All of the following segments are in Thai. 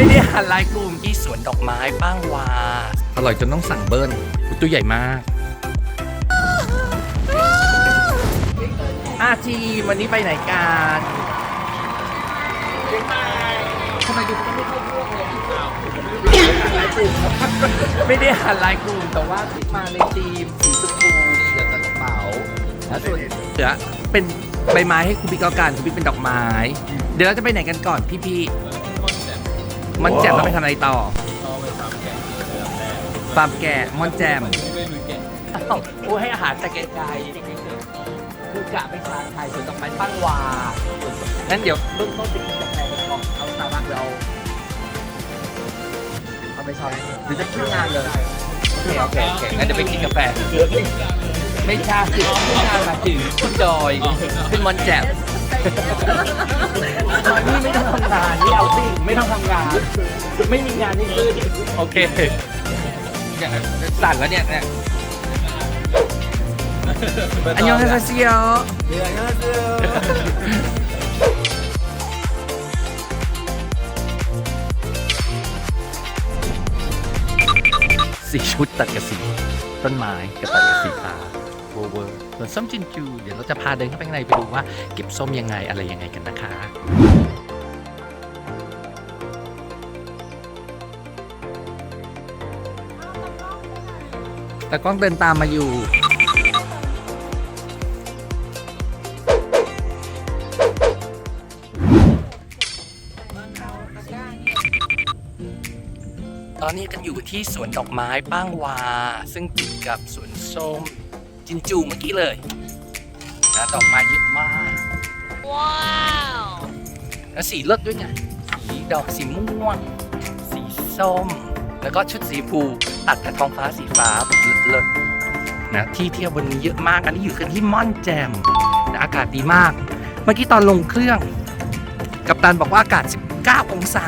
ไม่ได้หันไลน์กลุ่มที่สวนดอกไม้ป้างวาอร่อยจนต้องสั่งเบิ้ลอุ๊ยตัวใหญ่มาก อาทีมวันนี้ไปไหนกันทำไมดูไม่เข้าพวกเลยไม่ได้หันไลน์กลุ่มแต่ว่าที่มาในทีมสีชมพูนี่เดี๋ยวจะกระเป๋าแล้วส่วนเหลือเป็นใบไม้ให้คุณพี่ก็การคุณพี่เป็นดอกไม้ เดี๋ยวเราจะไปไหนกันก่อนพี่พี่ๆ มันแจ่มแล้วไปทำอะไรต่อฟาร์มแกะมอนแจมอ้าวโอ้ให้อาหารแต่ไกลๆคือกะไปทานไทยสวนดอกไม้ปั้งวางั้นเดี๋ยวเบื้องต้นติดกาแฟกันก่อนเอาสตาร์บัคเราเอาไปช้อนหรือจะขึ้นงานเลยโอเคโอเคโอเคงั้นเดี๋ยวไปกินกาแฟไม่ใช่คือขึ้นงานมาถึงขึ้นดอยขึ้นมอนแจม นี่ไม่ต้องทำงานนี่เอาสิไม่ต้องทำงาน ไม่มีงานนี่ขึ้นโอเคเนี่ยสั่นแล้วเนี่ยเนี่ยอันยองฮาเซียวสีชุดตัดกับสีต้นไม้กับตัดกับสีฟ้า เวอร์ส่วนส้มจินจูเดี๋ยวเราจะพาเดินเข้าไปข้างในไปดูว่าเก็บส้มยังไงอะไรยังไงกันนะคะแต่กล้องเดินตามมาอยู่ ตอนนี้กันอยู่ที่สวนดอกไม้ป้างวา ซึ่งติดกับสวนส้ม จินจูเมื่อกี้เลยนะดอกไม้เยอะมาก ว้าวแล้วสีเลิศด้วยไงสีดอกสีม่วง สีส้ม แล้วก็ชุดสีฟูตัดกับท้องฟ้าสีฟ้าแบบเลิศๆนะที่เที่ยววันนี้เยอะมากอันนี้อยู่กันที่ม่อนแจมนะอากาศดีมาก เมื่อกี้ตอนลงเครื่อง กัปตันบอกว่าอากาศ 19 องศา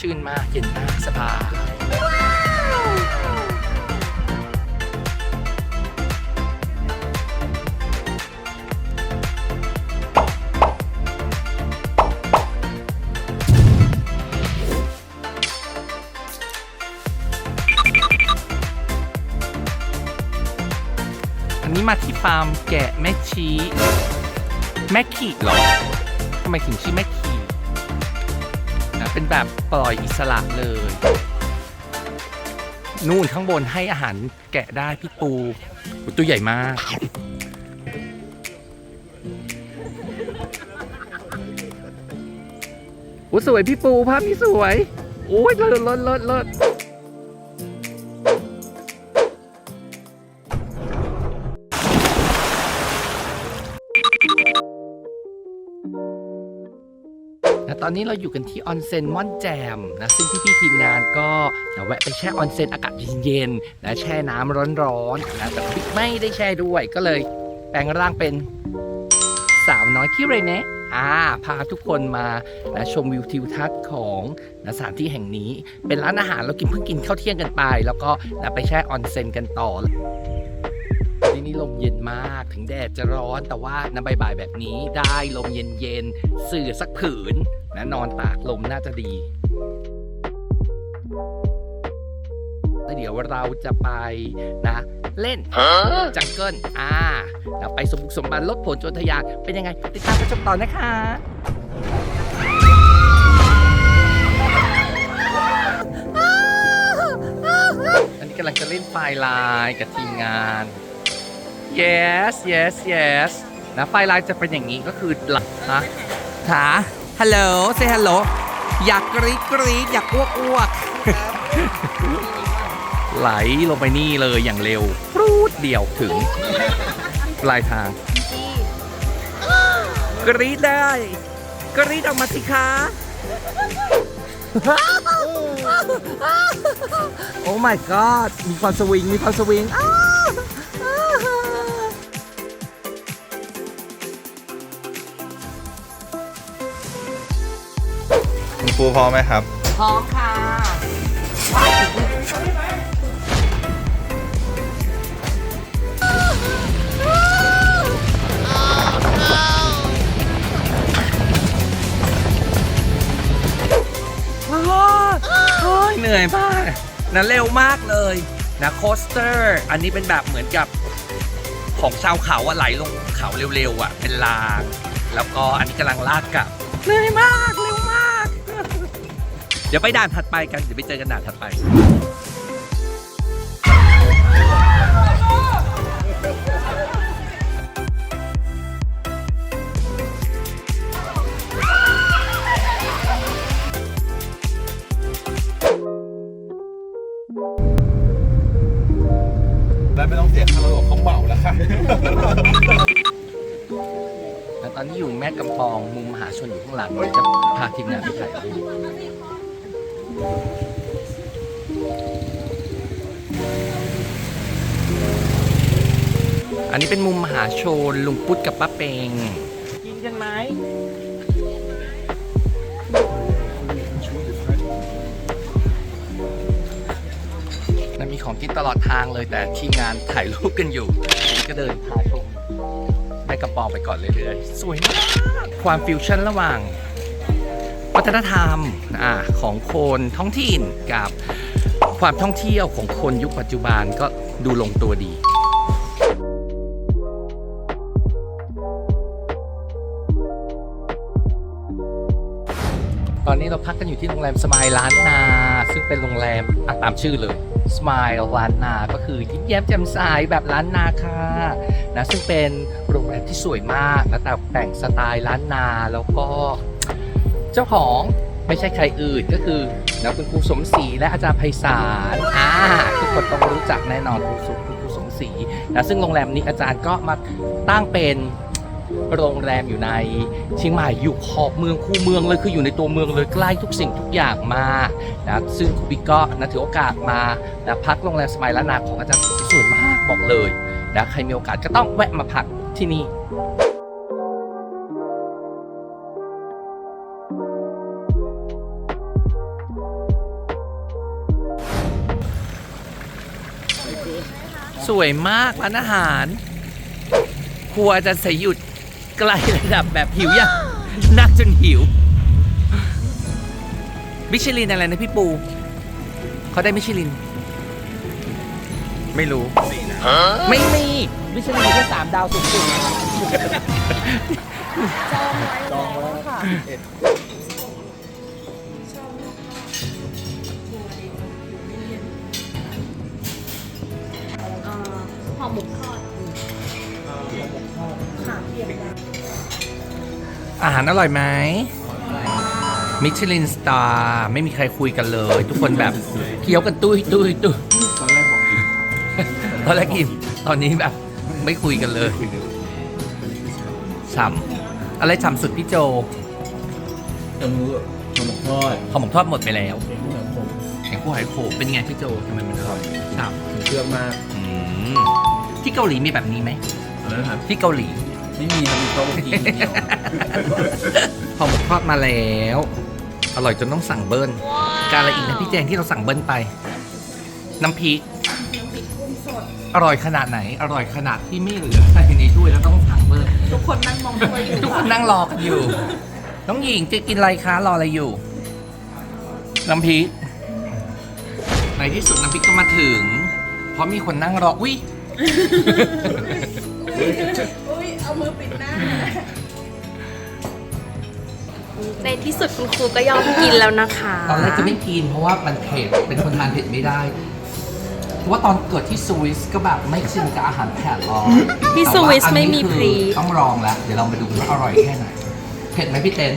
ชื่นมากเย็นมากสบาย ที่ฟาร์มแกะแม่ชีแม่ขี่เหรอทำไมถึงชื่อแม่ขี่นะเป็นแบบปล่อยอิสระเลย นู่นข้างบนให้อาหารแกะได้พี่ปูตัวใหญ่มากโอ้สวยพี่ปูภาพนี้สวย โอ้ยเลิศเลิศเลิศเลิศ นะตอนนี้เราอยู่กันที่ออนเซ็นม่อนแจมนะซึ่งพี่ๆทีมงานก็จะแวะไปแช่ออนเซ็นอากาศเย็นๆนะแช่น้ำร้อนๆนะแต่พี่ไม่ได้แช่ด้วยก็เลยแปลงร่างเป็นสาวน้อยคิเรเนะอ่าพาทุกคนมานะชมวิวทิวทัศน์ของนะสถานที่แห่งนี้ เป็นร้านอาหารเรากินเพิ่งกินข้าวเที่ยงกันไป แล้วก็นะไปแช่ออนเซ็นกันต่อที่นี่ลมเย็นมากถึงแดดจะร้อนแต่ว่าน้ำบ่ายๆแบบนี้ได้ลมเย็นๆสื่อสักผืน นะนอนตากลมน่าจะดีแล้วเดี๋ยวเราจะไปนะ เล่นจังเกิลอ่าแล้วไปสมบุกสมบันลดผลจนทะยานเป็นยังไง ติดตามกันชมต่อนะคะอันนี้กำลังจะเล่นไฟล์ไลน์กับทีมงาน yes yes yes นะไฟล์ไลน์จะเป็นอย่างนี้ก็คือหลักฮะถา ฮัลโหล say hello อยากกรี๊ดกรี๊ดอยากอ้วกอ้วกไหลลงไปนี่เลยอย่างเร็วปรูดเดียวถึงปลายทาง กรี๊ดได้กรี๊ดออกมาสิคะโอ้ my god มีความสวิง มีความสวิงอ้า ครูพร้อมไหมครับ พร้อมค่ะว้าวเหนื่อยมากนะเร็วมากเลยนะโคสเตอร์ อันนี้เป็นแบบเหมือนกับของชาวเขาอะไหลลงเขาเร็วๆอะเป็นราง แล้วก็อันนี้กำลังลากกลับเหนื่อยมากเร็วมาก เดี๋ยวไปด่านถัดไปกัน เดี๋ยวไปเจอกันด่านถัดไป และไม่ต้องเสียค่าระบบเขาเหมาแล้วค่ะแล้วตอนนี้อยู่แม่กำปองมุมมหาชนอยู่ข้างหลังเดี๋ยวจะพาทีมงานไปถ่ายรูป อันนี้เป็นมุมมหาชนลุงปุ๊ดกับป้าเปงกินกันไหมนะมีของกินตลอดทางเลยแต่ทีมงานถ่ายรูปกันอยู่ก็เดินพาชมให้กระปองไปก่อนเรื่อยๆ สวยมาก ความฟิวชั่นระหว่าง วัฒนธรรมอของคนท้องถิ่นกับความท่องเที่ยวของคนยุคปัจจุบันก็ดูลงตัวดีตอนนี้เราพักกันอยู่ที่โรงแรมสมายล้านนา ซึ่งเป็นโรงแรมตามชื่อเลยสมายล้านนา ก็คือยิ้มแย้มแจ่มใสแบบล้านนาค่ะนะซึ่งเป็นโรงแรมที่สวยมากนะแต่แต่งสไตล์ล้านนาแล้วก็ เจ้าของไม่ใช่ใครอื่นก็คือนะคุณครูสมศรีและอาจารย์ไพศาลอ่าทุกคนต้องรู้จักแน่นอนคุณครูคุณครูสมศรีนะซึ่งโรงแรมนี้อาจารย์ก็มาตั้งเป็นโรงแรมอยู่ในเชียงใหม่อยู่ขอบเมืองคู่เมืองเลยคืออยู่ในตัวเมืองเลยใกล้ทุกสิ่งทุกอย่างมากนะซึ่งครูบิ๊กก็นะถือโอกาสมานะพักโรงแรมสมัยล้านนาของอาจารย์สวยมากบอกเลยนะใครมีโอกาสก็ต้องแวะมาพักที่นี่ สวยมากร้านอาหาร ครัวอาจารย์สยหยุดใกล้ระดับแบบหิวยังนักจนหิว มิชลินอะไรนะพี่ปู เขาได้มิชลิน ไม่รู้ ไม่มี มิชลินมีแค่สามดาวสูงสุดจองไว้แล้วค่ะ อาหารอร่อยไหมมิชลินสตาร์ไม่มีใครคุยกันเลย ทุกคนแบบเคี้ยวกันตุ้ยตุ้ยตุ้ยตอนแรกบอกอิ่มตอนแรกกินตอนนี้แบบ ไม่คุยกันเลยฉ่ำอะไรฉ่ำสุดพี่โจจมูกขนมทอดขอหมกทอดหมดไปแล้วเองเหมือนผมแกงคั่วหอยโขมเป็นไงพี่โจทำไมมันอร่อยฉ่ถึงเครื่องมากำอืมที่เกาหลีมีแบบนี้ไหมแล้วนะครับที่เกาหลี ไม่มีทำมีโต๊ะกินอย่างเดียวพอหมกทอดมาแล้ว อร่อยจนต้องสั่งเบิ้ลการอะไรอีกนะพี่แจงที่เราสั่งเบิ้ลไป น้ำพริกอร่อยขนาดไหน อร่อยขนาดที่ไม่เหลือใส่ในถ้วยแล้วต้องสั่งเบิ้ลทุกคนนั่งมองถ้วยอยู่ทุกคนนั่งรอกันอยู่ น้องหญิงจะกินอะไรคะรออะไรอยู่ น้ำพริก ในที่สุดน้ำพริกก็มาถึง เพราะมีคนนั่งรอ อุ้ยอุ้ย เอามือปิดหน้า ในที่สุดคุณครูก็ยอมกินแล้วนะคะตอนแรกจะไม่กินเพราะว่ามันเผ็ดเป็นคนทานเผ็ดไม่ได้ เพราะว่าตอนเกิดที่สวิสก็แบบไม่ชินกับอาหารแผ่นรองที่แต่สวิสอันไม่นี้มีคือพรี ต้องลองแล้วเดี๋ยวเรามาดูว่าอร่อยแค่ไหน เผ็ดไหมพี่เต้น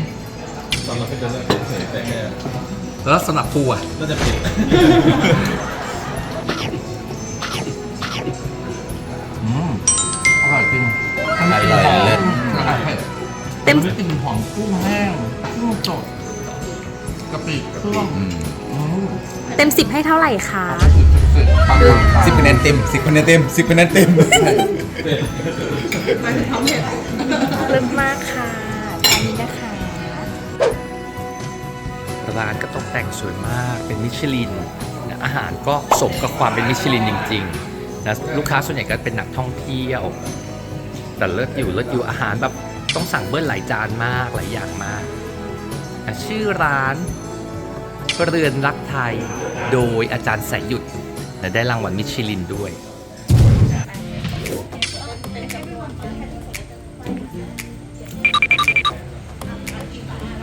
ตอนเราไปเดินเล่นเฉยๆแต่แค่แล้วสำหรับครูอะน่าจะผิด ต็มไม่กลิ่นหอมกุ้งแห้งกุ้งสดกะปิเครื่องอืมเต็มสิบให้เท่าไหร่คะ สุดๆปังๆสิบคะแนนเต็มสิบคะแนนเต็มสิบคะแนนเต็มเลิศมากค่ะอันนี้นะคะ ร้านก็ตกแต่งสวยมากเป็นมิชลินนะอาหารก็สมกับความเป็นมิชลินจริงๆนะลูกค้าส่วนใหญ่ก็เป็นนักท่องเที่ยว แต่เลิศอยู่เลิศอยู่อาหารแบบ ต้องสั่งเบิ้ลหลายจานมากหลายอย่างมาก ชื่อร้านเรือนรักไทยโดยอาจารย์สายหยุด และได้รางวัลมิชลินด้วย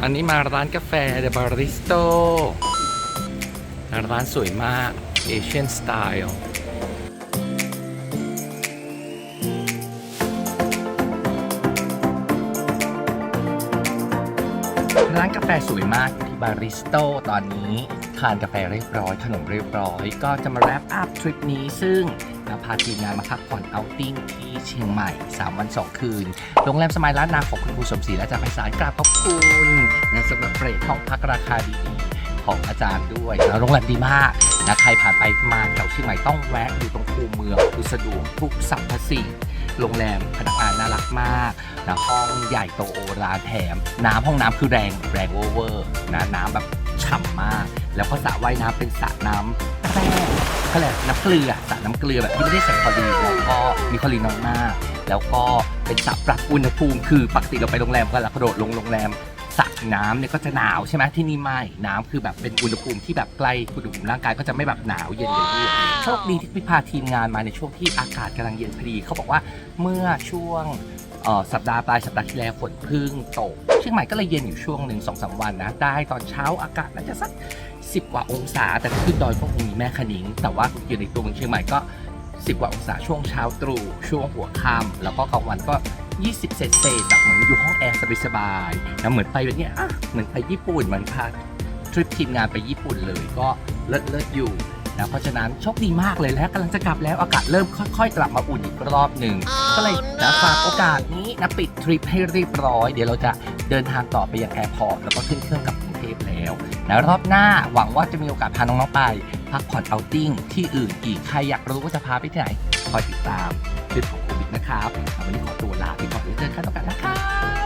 อันนี้มาร้านกาแฟเดบาริสโตร้านสวยมากเอเชียนสไตล์ ร้านกาแฟสวยมากที่บาริสโตตอนนี้ทานกาแฟเรียบร้อยขนมเรียบร้อย ก็จะมาแรปอัพทริปนี้ซึ่งเราพาทีมงานมาพักผ่อนเอาติ้งที่เชียงใหม่ 3 วัน 2 คืน โรงแรมสมัยล้านนาของคุณครูสมศรีและอาจารย์ไพศาลกราบขอบคุณนะสำหรับเรทห้องพักราคาดีๆ ของอาจารย์ด้วยแล้วโรงแรมดีมากนะใครผ่านไปมาแถวเชียงใหม่ต้องแวะอยู่ตรงคูเมืองคือสะดวกทุกสรรพสิ่ง โรงแรมพนักงานน่ารักมากนะห้องใหญ่โตโอรารแถม น้ำห้องน้ำคือแรงแรงโอเวอร์นะน้ำแบบฉ่ำมาก แล้วก็สระว่ายน้ำเป็นสระน้ำแร่เขาเรียกน้ำเกลือสระน้ำเกลือแบบที่ไม่ได้ใส่คลอรีนแล้วก็มีคลอรีนน้อยมาก แล้วก็เป็นสระปรับอุณหภูมิ คือปกติเราไปโรงแรมก็เรากระโดดลงโรงแรม สระน้ำเนี่ยก็จะหนาวใช่ไหมที่นี่ไม่น้ำคือแบบเป็นอุณหภูมิที่แบบใกล้อุณหภูมิร่างกายก็จะไม่แบบหนาวเย็นเลยด้วยโชคดีที่พี่พาทีมงานมาในช่วงที่อากาศกำลังเย็นพอดีเขาบอกว่าเมื่อช่วงเอ่อสัปดาห์ปลายสัปดาห์ที่แล้วฝนเพึ่งตกเชียงใหม่ก็เลยเย็นอยู่ช่วงหนึ่งสองสามวันนะได้ตอนเช้าอากาศน่าจะสัก 10 กว่าองศา แต่ถ้าขึ้นดอยก็คงมีแม่คะนิง แต่ว่าอยู่ในตัวเมืองเชียงใหม่ก็ 10 กว่าองศาช่วงเช้าตรู่ช่วงหัวค่ำแล้วก็กลางวันก็ 20 เศษเศษๆแบบเหมือนอยู่ห้องแอร์สบายๆนะเหมือนไปแบบเนี้ยอะเหมือนไปญี่ปุ่นเหมือนพาทริปทีมงานไปญี่ปุ่นเลยก็เลิศเลิศอยู่นะเพราะฉะนั้นโชคดีมากเลยแล้วกำลังจะกลับแล้วอากาศเริ่มค่อยๆ กลับมาอุ่นอีกรอบหนึ่ง ก็เลยนะฝากโอกาสนี้นะปิดทริปให้เรียบร้อย เดี๋ยวเราจะเดินทางต่อไปยังแอร์พอร์ตแล้วก็ขึ้นเครื่องกลับกรุงเทพแล้วนะรอบหน้าหวังว่าจะมีโอกาสพาน้องๆไป พักผ่อนเอาท์ติ้งที่อื่นอีกใครอยากรู้ว่าจะพาไปที่ไหนคอยติดตาม นะครับวันนี้ขอตัวลาไปก่อนแล้วเจอกันต่อกันนะครับ